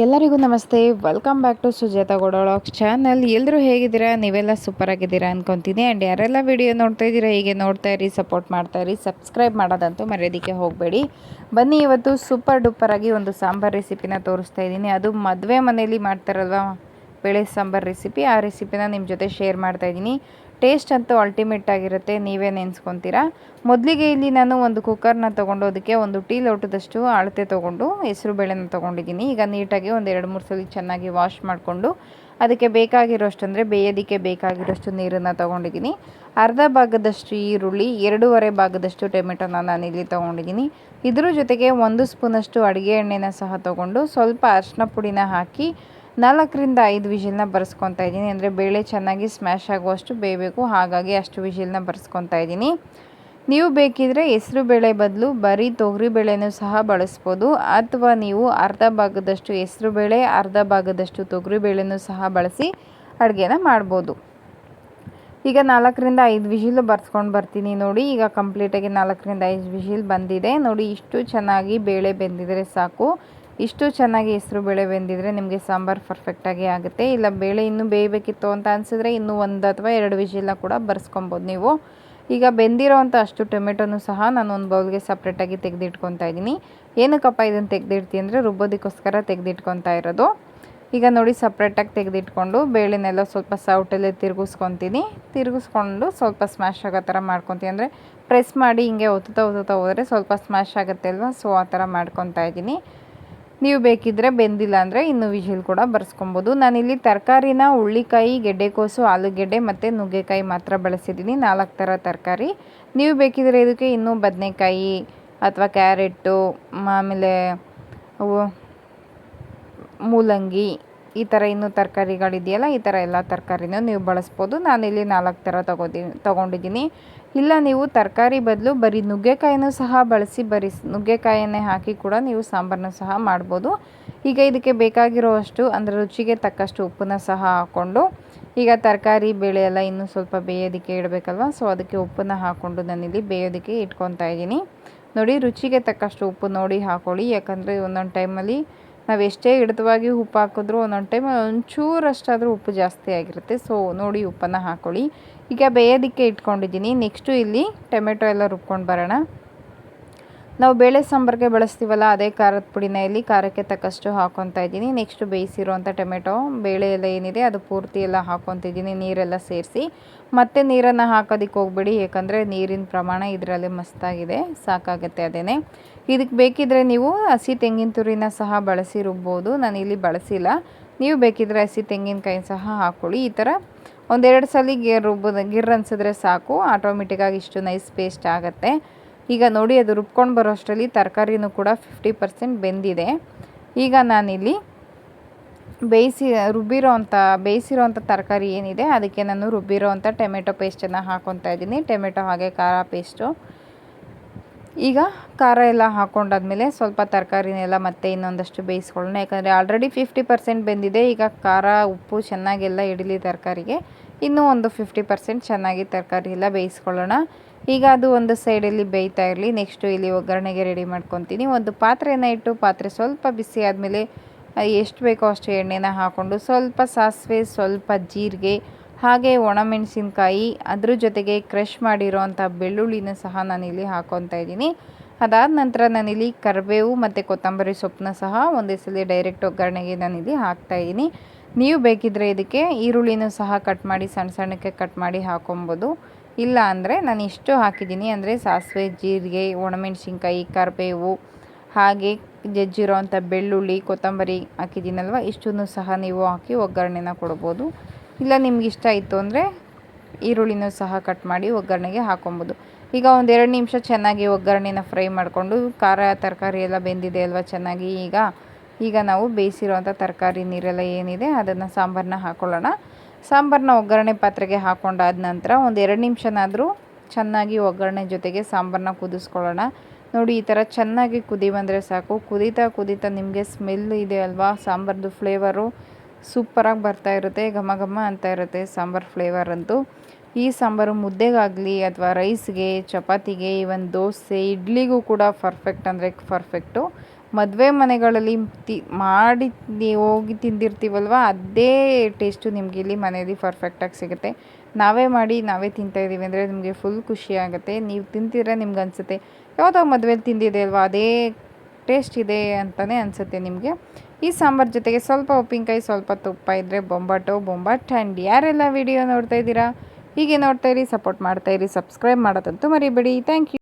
ಎಲ್ಲರಿಗೂ ನಮಸ್ತೆ. Welcome back to Sujata ಗೋಡೋಳಾಕ್ಸ್ ಚಾನಲ್ ಎಲ್ಲರೂ ಹೇಗಿದ್ದೀರಾ? ನೀವೆಲ್ಲ ಸೂಪರ್ ಆಗಿದ್ದೀರಾ ಅನ್ಕೊತೀನಿ. ಆ್ಯಂಡ್ ಯಾರೆಲ್ಲ ವಿಡಿಯೋ ನೋಡ್ತಾ ಇದ್ದೀರಾ, ಹೀಗೆ ನೋಡ್ತಾ ಇರಿ ಸಪೋರ್ಟ್ ಮಾಡ್ತಾ ಇರಿ ಸಬ್ಸ್ಕ್ರೈಬ್ ಮಾಡೋದಂತೂ ಮರ್ಯಾದಕ್ಕೆ ಹೋಗಬೇಡಿ. ಬನ್ನಿ, ಇವತ್ತು ಸೂಪರ್ ಡೂಪರ್ ಆಗಿ ಒಂದು ಸಾಂಬಾರ್ ರೆಸಿಪಿನ ತೋರಿಸ್ತಾ ಇದ್ದೀನಿ. ಅದು ಮದುವೆ ಮನೇಲಿ ಮಾಡ್ತಾರಲ್ವ? ಬೇಳೆ ಸಾಂಬಾರು ರೆಸಿಪಿ ಆ ರೆಸಿಪಿನ ನಿಮ್ಮ ಜೊತೆ ಶೇರ್ ಮಾಡ್ತಾ ಇದ್ದೀನಿ. ಟೇಸ್ಟ್ ಅಂತೂ ಅಲ್ಟಿಮೇಟ್ ಆಗಿರುತ್ತೆ, ನೀವೇ ನೆನೆಸ್ಕೊತೀರಾ? ಮೊದಲಿಗೆ ಇಲ್ಲಿ ನಾನು ಒಂದು ಕುಕ್ಕರ್ನ ತೊಗೊಂಡು ಅದಕ್ಕೆ ಒಂದು ಟೀ ಲೋಟದಷ್ಟು ಅಳತೆ ತೊಗೊಂಡು, ಹೆಸರು ಬೇಳೆನ ತೊಗೊಂಡಿದ್ದೀನಿ. ಈಗ ನೀಟಾಗಿ ಒಂದು ಎರಡು ಮೂರು ಸಲ ಚೆನ್ನಾಗಿ ವಾಶ್ ಮಾಡಿಕೊಂಡು, ಅದಕ್ಕೆ ಬೇಕಾಗಿರೋಷ್ಟು ಅಂದರೆ ಬೇಯೋದಕ್ಕೆ ಬೇಕಾಗಿರೋಷ್ಟು ನೀರನ್ನು ತೊಗೊಂಡಿದ್ದೀನಿ. ಅರ್ಧ ಭಾಗದಷ್ಟು ಈರುಳ್ಳಿ, ಎರಡೂವರೆ ಭಾಗದಷ್ಟು ಟೊಮೆಟೊನ ಇಲ್ಲಿ ತೊಗೊಂಡಿದ್ದೀನಿ. ಇದ್ರ ಜೊತೆಗೆ ಒಂದು ಸ್ಪೂನಷ್ಟು ಅಡುಗೆ ಎಣ್ಣೆನ ಸಹ ತೊಗೊಂಡು, ಸ್ವಲ್ಪ ಅರಿಶಿನ ಪುಡಿನ ಹಾಕಿ ನಾಲ್ಕರಿಂದ ಐದು ವಿಷಿಲ್ನ ಬರ್ಸ್ಕೊತಾ ಇದ್ದೀನಿ. ಅಂದರೆ ಬೇಳೆ ಚೆನ್ನಾಗಿ ಸ್ಮ್ಯಾಶ್ ಆಗುವಷ್ಟು ಬೇಯಬೇಕು. ಹಾಗಾಗಿ ಅಷ್ಟು ವಿಷಿಲ್ನ ಬರ್ಸ್ಕೊತಾ ಇದ್ದೀನಿ. ನೀವು ಬೇಕಿದ್ರೆ ಹೆಸರು ಬೇಳೆ ಬದಲು, ಬರೀ ತೊಗರಿ ಬೇಳೆನೂ ಸಹ ಬಳಸ್ಬೋದು. ಅಥವಾ ನೀವು ಅರ್ಧ ಭಾಗದಷ್ಟು ಹೆಸರು ಬೇಳೆ, ಅರ್ಧ ಭಾಗದಷ್ಟು ತೊಗರಿ ಬೇಳೆನೂ ಸಹ ಬಳಸಿ ಅಡುಗೆನ ಮಾಡ್ಬೋದು. ಈಗ ನಾಲ್ಕರಿಂದ ಐದು ವಿಷಿಲ್ ಬರ್ಸ್ಕೊಂಡು ಬರ್ತೀನಿ ನೋಡಿ. ಈಗ ಕಂಪ್ಲೀಟಾಗಿ ನಾಲ್ಕರಿಂದ ಐದು ವಿಷಿಲ್ ಬಂದಿದೆ. ನೋಡಿ, ಇಷ್ಟು ಚೆನ್ನಾಗಿ ಬೇಳೆ ಬೆಂದಿದ್ರೆ ಸಾಕು. ಇಷ್ಟು ಚೆನ್ನಾಗಿ ಹೆಸರು ಬೇಳೆ ಬೆಂದಿದ್ರೆ ನಿಮಗೆ ಸಾಂಬಾರು ಪರ್ಫೆಕ್ಟಾಗಿ ಆಗುತ್ತೆ. ಇಲ್ಲ ಬೇಳೆ ಇನ್ನೂ ಬೇಯಬೇಕಿತ್ತು ಅಂತ ಅನಿಸಿದ್ರೆ ಇನ್ನೂ ಒಂದು ಅಥವಾ ಎರಡು ವಿಜಿಲ್ಲ ಕೂಡ ಬರ್ಸ್ಕೊಬೋದು ನೀವು. ಈಗ ಬೆಂದಿರೋವಂಥ ಅಷ್ಟು ಟೊಮೆಟೊನು ಸಹ ನಾನು ಒಂದು ಬೌಲ್ಗೆ ಸಪ್ರೇಟಾಗಿ ತೆಗೆದಿಟ್ಕೊತಾ ಇದ್ದೀನಿ. ಏನಕ್ಕಪ್ಪ ಇದನ್ನು ತೆಗೆದಿಡ್ತೀನಿ ಅಂದರೆ ರುಬ್ಬೋದಕ್ಕೋಸ್ಕರ ತೆಗೆದಿಟ್ಕೊತಾ ಇರೋದು. ಈಗ ನೋಡಿ ಸಪ್ರೇಟಾಗಿ ತೆಗೆದಿಟ್ಕೊಂಡು ಬೇಳೆನೆಲ್ಲ ಸ್ವಲ್ಪ ಸೌಟಲ್ಲೇ ತಿರುಗಿಸ್ಕೊತೀನಿ. ತಿರುಗಿಸ್ಕೊಂಡು ಸ್ವಲ್ಪ ಸ್ಮ್ಯಾಶ್ ಆಗೋ ಥರ ಮಾಡ್ಕೊತೀನಿ ಅಂದರೆ ಪ್ರೆಸ್ ಮಾಡಿ ಹಿಂಗೆ ಒತ್ತುತ್ತಾ ಒತ್ತುತ್ತಾ ಹೋದರೆ ಸ್ವಲ್ಪ ಸ್ಮ್ಯಾಶ್ ಆಗುತ್ತೆ ಅಲ್ವಾ? ಸೊ ಆ ಥರ ಮಾಡ್ಕೊತಾ ಇದ್ದೀನಿ. ನೀವು ಬೇಕಿದ್ದರೆ ಬೆಂದಿಲ್ಲ ಅಂದರೆ ಇನ್ನು ವಿಜಿಲ್ ಕೂಡ ಬರ್ಸ್ಕೊಬೋದು. ನಾನಿಲ್ಲಿ ತರಕಾರಿನ ಹುಳ್ಳಿಕಾಯಿ ಗೆಡ್ಡೆಕೋಸು, ಆಲೂಗೆಡ್ಡೆ ಮತ್ತು ನುಗ್ಗೆಕಾಯಿ ಮಾತ್ರ ಬಳಸಿದ್ದೀನಿ. ನಾಲ್ಕು ಥರ ತರಕಾರಿ. ನೀವು ಬೇಕಿದ್ರೆ ಇದಕ್ಕೆ ಇನ್ನೂ ಬದನೆಕಾಯಿ ಅಥವಾ ಕ್ಯಾರೆಟ್ಟು, ಆಮೇಲೆ ಮೂಲಂಗಿ ಈ ಥರ ಇನ್ನೂ ತರಕಾರಿಗಳಿದೆಯಲ್ಲ, ಈ ಥರ ಎಲ್ಲ ತರಕಾರಿನೂ ನೀವು ಬಳಸ್ಬೋದು. ನಾನಿಲ್ಲಿ ನಾಲ್ಕು ಥರ ತಗೋದಿ, ತೊಗೊಂಡಿದ್ದೀನಿ. ಇಲ್ಲ, ನೀವು ತರಕಾರಿ ಬದಲು ಬರೀ ನುಗ್ಗೆಕಾಯಿನೂ ಸಹ ಬಳಸಿ, ಬರೀ ನುಗ್ಗೆಕಾಯನ್ನೇ ಹಾಕಿ ಕೂಡ ನೀವು ಸಾಂಬಾರನ್ನ ಸಹ ಮಾಡ್ಬೋದು. ಈಗ ಇದಕ್ಕೆ ಬೇಕಾಗಿರೋವಷ್ಟು, ಅಂದರೆ ರುಚಿಗೆ ತಕ್ಕಷ್ಟು ಉಪ್ಪನ್ನ ಸಹ ಹಾಕ್ಕೊಂಡು, ಈಗ ತರಕಾರಿ ಬೇಳೆ ಎಲ್ಲ ಇನ್ನೂ ಸ್ವಲ್ಪ ಬೇಯೋದಕ್ಕೆ ಇಡಬೇಕಲ್ವ? ಸೊ ಅದಕ್ಕೆ ಉಪ್ಪನ್ನ ಹಾಕ್ಕೊಂಡು ನಾನಿಲ್ಲಿ ಬೇಯೋದಕ್ಕೆ ಇಟ್ಕೊತಾ ಇದ್ದೀನಿ. ನೋಡಿ, ರುಚಿಗೆ ತಕ್ಕಷ್ಟು ಉಪ್ಪು ನೋಡಿ ಹಾಕ್ಕೊಳ್ಳಿ ಯಾಕಂದರೆ ಒಂದೊಂದು ಟೈಮಲ್ಲಿ ನಾವು ಎಷ್ಟೇ ಹಿಡಿತವಾಗಿ ಉಪ್ಪು ಹಾಕಿದ್ರೂ ಒಂದೊಂದು ಟೈಮ್ ಒಂಚೂರಷ್ಟಾದರೂ ಉಪ್ಪು ಜಾಸ್ತಿ ಆಗಿರುತ್ತೆ. ಸೊ ನೋಡಿ ಉಪ್ಪನ್ನು ಹಾಕ್ಕೊಳ್ಳಿ ಈಗ ಬೇಯೋದಕ್ಕೆ ಇಟ್ಕೊಂಡಿದ್ದೀನಿ. ನೆಕ್ಸ್ಟು ಇಲ್ಲಿ ಟೊಮೆಟೊ ಎಲ್ಲ ರುಬ್ಕೊಂಡು ಬರೋಣ. ನಾವು ಬೇಳೆ ಸಾಂಬಾರಿಗೆ ಬಳಸ್ತೀವಲ್ಲ, ಅದೇ ಖಾರದ ಪುಡಿನ ಇಲ್ಲಿ ಖಾರಕ್ಕೆ ತಕ್ಕಷ್ಟು ಹಾಕೊತಾ ಇದ್ದೀನಿ. ನೆಕ್ಸ್ಟು ಬೇಯಿಸಿರುವಂಥ ಟೊಮೆಟೊ, ಬೇಳೆ ಎಲ್ಲ ಏನಿದೆ ಅದು ಪೂರ್ತಿ ಎಲ್ಲ ಹಾಕೊತಿದ್ದೀನಿ ನೀರೆಲ್ಲ ಸೇರಿಸಿ. ಮತ್ತೆ ನೀರನ್ನು ಹಾಕೋದಕ್ಕೆ ಹೋಗ್ಬೇಡಿ ಏಕೆಂದರೆ ನೀರಿನ ಪ್ರಮಾಣ ಇದರಲ್ಲಿ ಮಸ್ತಾಗಿದೆ, ಸಾಕಾಗುತ್ತೆ ಅದೇ ಇದಕ್ಕೆ ಬೇಕಿದ್ರೆ ನೀವು ಹಸಿ ತೆಂಗಿನ ತುರಿನ ಸಹ ಬಳಸಿ ರುಬ್ಬೋದು. ನಾನು ಇಲ್ಲಿ ಬಳಸಿಲ್ಲ. ನೀವು ಬೇಕಿದ್ರೆ ಹಸಿ ತೆಂಗಿನಕಾಯಿ ಸಹ ಹಾಕ್ಕೊಳ್ಳಿ ಈ ಥರ ಒಂದೆರಡು ಸಲ ಗಿರ್ ರುಬ್ಬೋದು. ಗಿರ್ ಅನ್ಸಿದ್ರೆ ಸಾಕು. ಆಟೋಮೆಟಿಕ್ಕಾಗಿ ಇಷ್ಟು ನೈಸ್ ಪೇಸ್ಟ್ ಆಗುತ್ತೆ. ಈಗ ನೋಡಿ, ಅದು ರುಬ್ಕೊಂಡು ಬರೋ ಅಷ್ಟರಲ್ಲಿ ತರಕಾರಿನೂ ಕೂಡ ಫಿಫ್ಟಿ ಪರ್ಸೆಂಟ್ ಬೆಂದಿದೆ. ಈಗ ನಾನಿಲ್ಲಿ ಬೇಯಿಸಿ ರುಬ್ಬಿರೋ ಅಂಥ ಬೇಯಿಸಿರೋ ತರಕಾರಿ ಏನಿದೆ ಅದಕ್ಕೆ ನಾನು ರುಬ್ಬಿರೋ ಅಂಥ ಟೊಮೆಟೊ ಪೇಸ್ಟನ್ನು ಹಾಕ್ಕೊತಾ ಇದ್ದೀನಿ. ಟೊಮೆಟೊ ಹಾಗೆ ಖಾರ ಪೇಸ್ಟು. ಈಗ ಖಾರ ಎಲ್ಲ ಹಾಕ್ಕೊಂಡಾದ್ಮೇಲೆ ಸ್ವಲ್ಪ ತರಕಾರಿನೆಲ್ಲ ಮತ್ತೆ ಇನ್ನೊಂದಷ್ಟು ಬೇಯಿಸ್ಕೊಳ್ಳೋಣ. ಯಾಕಂದರೆ ಆಲ್ರೆಡಿ ಫಿಫ್ಟಿ ಪರ್ಸೆಂಟ್ ಬೆಂದಿದೆ. ಈಗ ಖಾರ, ಉಪ್ಪು ಚೆನ್ನಾಗೆಲ್ಲ ಇಡಲಿ ತರಕಾರಿಗೆ ಇನ್ನೂ ಒಂದು ಫಿಫ್ಟಿ ಪರ್ಸೆಂಟ್ ಚೆನ್ನಾಗಿ ತರಕಾರಿ ಎಲ್ಲ ಬೇಯಿಸ್ಕೊಳ್ಳೋಣ. ಈಗ ಅದು ಒಂದು ಸೈಡಲ್ಲಿ ಬೇಯ್ತಾ ಇರಲಿ. ನೆಕ್ಸ್ಟು ಇಲ್ಲಿ ಒಗ್ಗರಣೆಗೆ ರೆಡಿ ಮಾಡ್ಕೊತೀನಿ. ಒಂದು ಪಾತ್ರೆನ ಇಟ್ಟು ಪಾತ್ರೆ ಸ್ವಲ್ಪ ಬಿಸಿ ಆದಮೇಲೆ ಎಷ್ಟು ಬೇಕೋ ಅಷ್ಟು ಎಣ್ಣೆನ ಹಾಕ್ಕೊಂಡು ಸ್ವಲ್ಪ ಸಾಸಿವೆ, ಸ್ವಲ್ಪ ಜೀರಿಗೆ ಹಾಗೆ ಒಣಮೆಣಸಿನ್ಕಾಯಿ ಅದ್ರ ಜೊತೆಗೆ ಕ್ರಷ್ ಮಾಡಿರೋವಂಥ ಬೆಳ್ಳುಳ್ಳಿನ ಸಹ ನಾನಿಲ್ಲಿ ಹಾಕೊತಾ ಇದ್ದೀನಿ. ಅದಾದ ನಂತರ ನಾನಿಲ್ಲಿ ಕರಿಬೇವು ಮತ್ತು ಕೊತ್ತಂಬರಿ ಸೊಪ್ಪನ್ನ ಸಹ ಒಂದೇ ಸಲ ಡೈರೆಕ್ಟ್ ಒಗ್ಗರಣೆಗೆ ನಾನಿಲ್ಲಿ ಹಾಕ್ತಾಯಿದ್ದೀನಿ ನೀವು ಬೇಕಿದ್ದರೆ ಇದಕ್ಕೆ ಈರುಳ್ಳಿನೂ ಸಹ ಕಟ್ ಮಾಡಿ ಸಣ್ಣ ಸಣ್ಣಕ್ಕೆ ಕಟ್ ಮಾಡಿ ಹಾಕೊಬೋದು ಇಲ್ಲ ಅಂದರೆ ನಾನು ಇಷ್ಟು ಹಾಕಿದ್ದೀನಿ ಅಂದರೆ ಸಾಸಿವೆ, ಜೀರಿಗೆ ಒಣಮೆಣಸಿನ್ಕಾಯಿ ಕರಿಬೇವು, ಹಾಗೆ ಜಜ್ಜಿರೋ ಅಂಥ ಬೆಳ್ಳುಳ್ಳಿ, ಕೊತ್ತಂಬರಿ ಹಾಕಿದ್ದೀನಲ್ವ, ಇಷ್ಟನ್ನು ಸಹ ನೀವು ಹಾಕಿ ಒಗ್ಗರಣೆನ ಕೊಡ್ಬೋದು. ಇಲ್ಲ, ನಿಮ್ಗೆ ಇಷ್ಟ ಇತ್ತು ಅಂದರೆ ಈರುಳ್ಳಿನೂ ಸಹ ಕಟ್ ಮಾಡಿ ಒಗ್ಗರಣೆಗೆ ಹಾಕೊಬೋದು. ಈಗ ಒಂದು ಎರಡು ನಿಮಿಷ ಚೆನ್ನಾಗಿ ಒಗ್ಗರಣೆನ ಫ್ರೈ ಮಾಡಿಕೊಂಡು, ಖಾರ ತರಕಾರಿ ಎಲ್ಲ ಬೆಂದಿದೆ ಅಲ್ವಾ ಚೆನ್ನಾಗಿ, ಈಗ ಈಗ ನಾವು ಬೇಯಿಸಿರುವಂಥ ತರಕಾರಿ ನೀರೆಲ್ಲ ಏನಿದೆ ಅದನ್ನು ಸಾಂಬಾರನ್ನ ಹಾಕ್ಕೊಳ್ಳೋಣ ಸಾಂಬಾರನ್ನ ಒಗ್ಗರಣೆ ಪಾತ್ರೆಗೆ ಹಾಕೊಂಡಾದ ನಂತರ ಒಂದು ಎರಡು ನಿಮಿಷನಾದರೂ ಚೆನ್ನಾಗಿ ಒಗ್ಗರಣೆ ಜೊತೆಗೆ ಸಾಂಬಾರನ್ನ ಕುದಿಸ್ಕೊಳ್ಳೋಣ. ನೋಡಿ, ಈ ಥರ ಚೆನ್ನಾಗಿ ಕುದಿ ಬಂದರೆ ಸಾಕು. ಕುದೀತಾ ಕುದೀತಾ ನಿಮಗೆ ಸ್ಮೆಲ್ ಇದೆ ಅಲ್ವಾ? ಸಾಂಬಾರ್ದು ಫ್ಲೇವರು ಸೂಪರಾಗಿ ಬರ್ತಾ ಇರುತ್ತೆ, ಘಮ ಘಮ ಅಂತ ಇರುತ್ತೆ ಸಾಂಬಾರು ಫ್ಲೇವರ್ ಅಂತೂ. ಈ ಸಾಂಬಾರು ಮುದ್ದೆಗಾಗಲಿ ಅಥವಾ ರೈಸ್ಗೆ ಚಪಾತಿಗೆ ಇವನ್ ದೋಸೆ, ಇಡ್ಲಿಗೂ ಕೂಡ ಪರ್ಫೆಕ್ಟ್ ಅಂದರೆ ಪರ್ಫೆಕ್ಟು ಮದುವೆ ಮನೆಗಳಲ್ಲಿ ತಿ, ಮಾಡಿ ಹೋಗಿ ತಿಂದಿರ್ತೀವಲ್ವ, ಅದೇ ಟೇಸ್ಟು ನಿಮಗೆ ಇಲ್ಲಿ ಮನೆಯಲ್ಲಿ ಪರ್ಫೆಕ್ಟಾಗಿ ಸಿಗುತ್ತೆ. ನಾವೇ ಮಾಡಿ, ನಾವೇ ತಿಂತಾ ಇದ್ದೀವಿ ಅಂದರೆ ನಿಮಗೆ ಫುಲ್ ಖುಷಿ ಆಗುತ್ತೆ. ನೀವು ತಿಂತಿದ್ರೆ ನಿಮ್ಗೆ ಅನಿಸುತ್ತೆ. ಯಾವುದೋ ಮದುವೆಲಿ ತಿಂದಿದೆ ಅಲ್ವಾ, ಅದೇ ಟೇಸ್ಟ್ ಇದೆ ಅಂತಲೇ ಅನಿಸುತ್ತೆ ನಿಮಗೆ. ಈ ಸಾಂಬಾರ್ ಜೊತೆಗೆ ಸ್ವಲ್ಪ ಉಪ್ಪಿನಕಾಯಿ, ಸ್ವಲ್ಪ ತುಪ್ಪ ಇದ್ದರೆ ಬೊಂಬಾಟು, ಬೊಂಬಾಟ್ ಆ್ಯಂಡ್ ಯಾರೆಲ್ಲ ವಿಡಿಯೋ ನೋಡ್ತಾ ಇದ್ದೀರಾ? ಹೀಗೆ ನೋಡ್ತಾ ಇರಿ ಸಪೋರ್ಟ್ ಮಾಡ್ತಾ ಇರಿ ಸಬ್ಸ್ಕ್ರೈಬ್ ಮಾಡೋದಂತೂ ಮರಿಬೇಡಿ. Thank you